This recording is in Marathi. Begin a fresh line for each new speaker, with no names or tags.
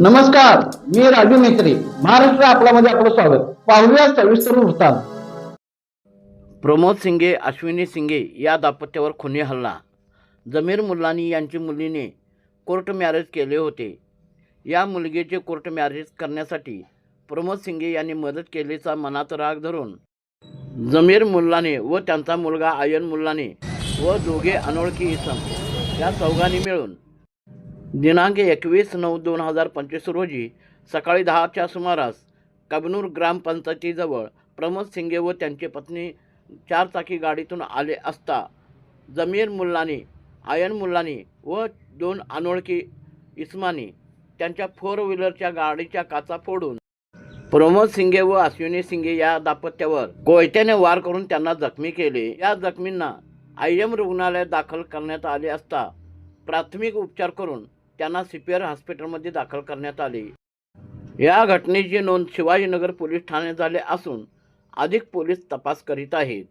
नमस्कार मी राजू मेत्री महाराष्ट्र आपल्यामध्ये आपलं स्वागत. पाहूया सविस्तर वृत्तांत.
प्रमोद सिंगे अश्विनी सिंगे या दाम्पत्यावर खुनी हल्ला. जमीर मुल्लानी यांची मुलीने कोर्ट मॅरेज केले होते. या मुलगीचे कोर्ट मॅरेज करण्यासाठी प्रमोद सिंगे यांनी मदत केल्याचा मनात राग धरून जमीर मुल्लाने व त्यांचा मुलगा आयन मुल्लाने व दोघे अनोळखी इसम या चौघांनी मिळून दिनांक एकवीस नऊ दोन हजार पंचवीस रोजी सकाळी दहाच्या सुमारास कबनूर ग्रामपंचायतीजवळ प्रमोद सिंगे व त्यांची पत्नी चारचाकी गाडीतून आले असता जमीर मुल्लानी आयन मुल्लानी व दोन अनोळखी इस्मानी त्यांच्या फोर व्हीलरच्या गाडीच्या काचा फोडून प्रमोद सिंगे व अश्विनी सिंगे या दाम्पत्यावर कोयत्याने वार करून त्यांना जखमी केले. या जखमींना आय एम रुग्णालयात दाखल करण्यात आले असता प्राथमिक उपचार करून त्यांना सी पी आर हॉस्पिटलमध्ये दाखल करण्यात आले. या घटनेची नोंद शिवाजीनगर पोलीस ठाण्यात झाले असून अधिक पोलीस तपास करीत आहेत.